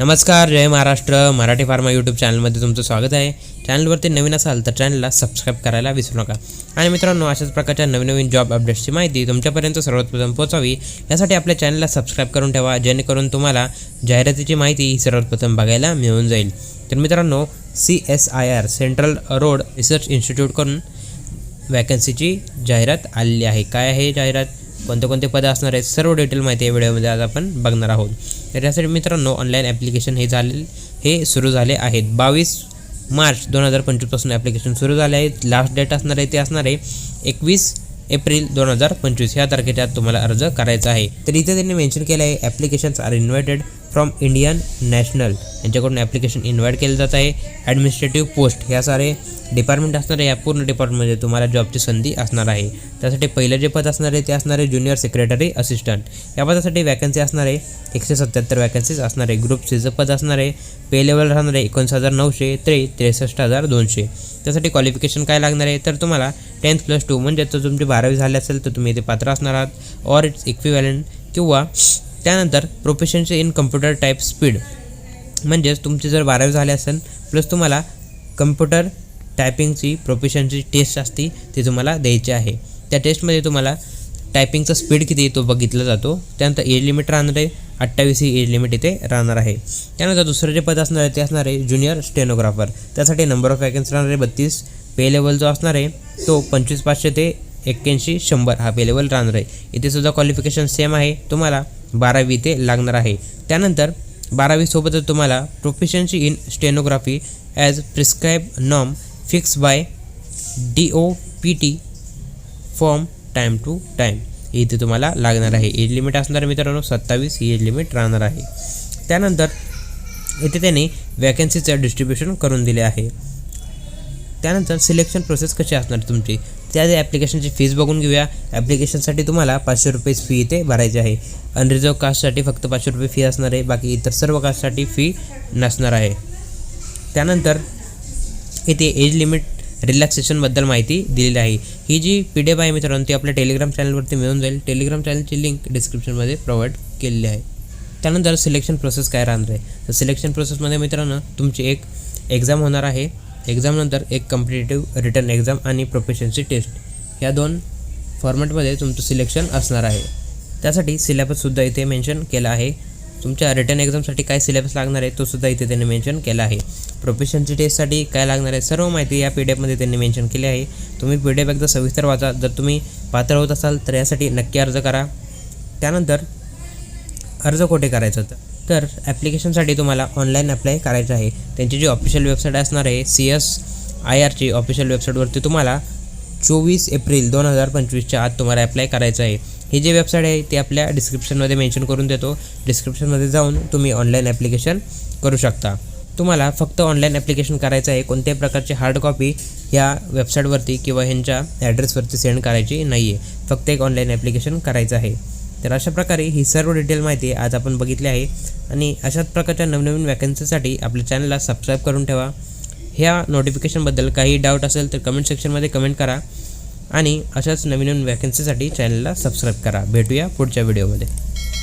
नमस्कार जय Maharashtra. Marathi pharma YouTube चॅनलमध्ये तुमचं स्वागत आहे. चॅनलवरती नवीन असाल तर चॅनलला सबस्क्राईब करायला विसरू नका. आणि मित्रांनो अशाच प्रकारच्या नवीन नवीन जॉब अपडेट्सची माहिती तुमच्यापर्यंत सर्वात प्रथम पोहोचावी. यासाठी आपल्या चॅनलला सबस्क्राईब करून ठेवा जेणेकरून तुम्हाला जाहिरातीची माहिती ही सर्वात प्रथम बघायला मिळून जाईल. तर मित्रांनो C S I R central road research इन्स्टिट्यूटकडून वॅकन्सीची जाहिरात आलेली आहे. काय आहे जाहिरात? कोणते कोणते पद असणार आहेत सर्व डिटेल माहिती या व्हिडिओमध्ये आज आपण बघणार आहोत. तर यासाठी मित्रांनो ऑनलाईन ॲप्लिकेशन हे झाले हे सुरू झाले आहेत. बावीस मार्च दोन हजार पंचवीसपासून ॲप्लिकेशन सुरू झाले आहेत. लास्ट डेट असणार आहे ते असणार आहे एकवीस एप्रिल दोन हजार पंचवीस. ह्या तारखेच्या तुम्हाला अर्ज करायचा आहे. तर इथे त्यांनी मेन्शन केलं आहे applications are invited from Indian national यांच्याकडून ॲप्लिकेशन इन्व्हाइट केलं जात आहे. ॲडमिनिस्ट्रेटिव्ह पोस्ट ह्या सारे डिपार्टमेंट असणार आहे या पूर्ण डिपार्टमेंटमध्ये तुम्हाला जॉबची संधी असणार आहे. त्यासाठी पहिलं जे पद असणार आहे ते असणार आहे ज्युनियर सेक्रेटरी असिस्टंट या पदासाठी वॅकन्सी असणार आहे एकशे सत्याहत्तर वॅकन्सीज असणार आहे. ग्रुप सीचं पद असणार आहे पे लेवल राहणार आहे एकोणीस हजार नऊशे त्रे त्रेसष्ट हजार दोनशे. त्यासाठी क्वालिफिकेशन काय लागणार आहे? तर तुम्हाला टेन्थ प्लस टू म्हणजे जर तुमची बारावी झाली असेल तर तुम्ही इथे पात्र असणार आहात. ऑर इट्स इक्विवॅलंट किंवा त्यानंतर प्रोफेशनचे इन कम्प्युटर टाईप स्पीड म्हणजेच तुमची जर बारावी झाली असेल प्लस तुम्हाला कम्प्युटर टायपिंगची प्रोफेशनची टेस्ट असते ती तुम्हाला द्यायची आहे. त्या टेस्टमध्ये तुम्हाला टायपिंगचा स्पीड किती येतो बघितला जातो. त्यानंतर एज लिमिट राहणार आहे अठ्ठावीस ही एज लिमिट इथे राहणार आहे. त्यानंतर दुसरं जे पद असणार आहे ते असणार आहे ज्युनियर स्टेनोग्राफर त्यासाठी नंबर ऑफ वॅकन्सी राहणार आहे बत्तीस. पे लेवल जो असणार आहे तो पंचवीस पाचशे ते एक्क्याऐंशी शंभर हा पे लेवल राहणार आहे. इथे सुद्धा क्वालिफिकेशन सेम आहे तुम्हाला बारावी इथे लागणार आहे. त्यानंतर बारावीसोबतच तुम्हाला प्रोफेशनची इन स्टेनोग्राफी ॲज प्रिस्क्राईब नॉम fix by D O P T form time to time इथे तुम्हाला लागणार आहे. एज लिमिट असणार आहे मित्रांनो. सत्तावीस ही एज लिमिट राहणार आहे. त्यानंतर इथे त्यांनी वॅकन्सीचं डिस्ट्रीब्युशन करून दिले आहे. त्यानंतर सिलेक्शन प्रोसेस कशी असणार तुमची? त्या ॲप्लिकेशनची फीज बघून घेऊया. ॲप्लिकेशनसाठी तुम्हाला पाचशे रुपये फी इथे भरायची आहे. अनरिझर्व कास्टसाठी फक्त पाचशे रुपये फी असणार आहे. बाकी इतर सर्व कास्टसाठी फी नसणार आहे. त्यानंतर इथे एज लिमिट रिलॅक्सेशनबद्दल माहिती दिलेली आहे. ही जी पी डी एफ आहे मित्रांनो ती आपल्या टेलिग्राम चॅनलवरती मिळून जाईल. टेलिग्राम चॅनलची लिंक डिस्क्रिप्शनमध्ये प्रोव्हाइड केलेली आहे. त्यानंतर सिलेक्शन प्रोसेस काय राहणार आहे? तर सिलेक्शन प्रोसेसमध्ये मित्रांनो तुमची एक एक्झाम होणार आहे. एक्झामनंतर एक कम्पिटेटिव्ह रिटर्न एक्झाम आणि प्रोफेशनची टेस्ट या दोन फॉर्मॅटमध्ये तुमचं सिलेक्शन असणार आहे. त्यासाठी सिलेबससुद्धा इथे मेन्शन केला आहे. तुमच्या रिटर्न एक्झामसाठी काय सिलेबस लागणार आहे तो सुद्धा इथे त्यांनी मेन्शन केला आहे. प्रोफेशनची टेस्टसाठी काय लागणार आहे सर्व माहिती या पी डी एफमध्ये त्यांनी मेन्शन केली आहे. तुम्ही पी डी एफ एकदा सविस्तर वाचा. जर तुम्ही पात्र होत असाल तर यासाठी नक्की अर्ज करा. त्यानंतर अर्ज कुठे करायचा तर तर ॲप्लिकेशनसाठी तुम्हाला ऑनलाईन अप्लाय करायचं आहे. त्यांची जी ऑफिशियल वेबसाईट असणार आहे सी एस आय आरची ऑफिशियल वेबसाईटवरती तुम्हाला चोवीस एप्रिल दोन हजार पंचवीसच्या आत तुम्हाला अप्लाय करायचं आहे. ही जी वेबसाईट आहे ती आपल्या डिस्क्रिप्शनमध्ये मेन्शन करून देतो. डिस्क्रिप्शनमध्ये जाऊन तुम्ही ऑनलाईन ॲप्लिकेशन करू शकता. तुम्हाला फक्त ऑनलाईन ॲप्लिकेशन करायचं आहे कोणत्याही प्रकारची हार्ड कॉपी ह्या वेबसाईटवरती किंवा ह्यांच्या ॲड्रेसवरती सेंड करायची नाही आहे फक्त एक ऑनलाईन ॲप्लिकेशन करायचं आहे. तर अशा प्रकारे ही सर्व डिटेल माहिती आज आपण बघितली आहे. आणि अशाच प्रकारच्या नवनवीन वॅकन्सीसाठी आपल्या चॅनलला सबस्क्राईब करून ठेवा. ह्या नोटिफिकेशनबद्दल काही डाऊट असेल तर कमेंट सेक्शनमध्ये कमेंट करा. आणि अशाच नवीन नवीन वॅकन्सीसाठी चॅनलला सबस्क्राईब करा. भेटूया पुढच्या व्हिडिओमध्ये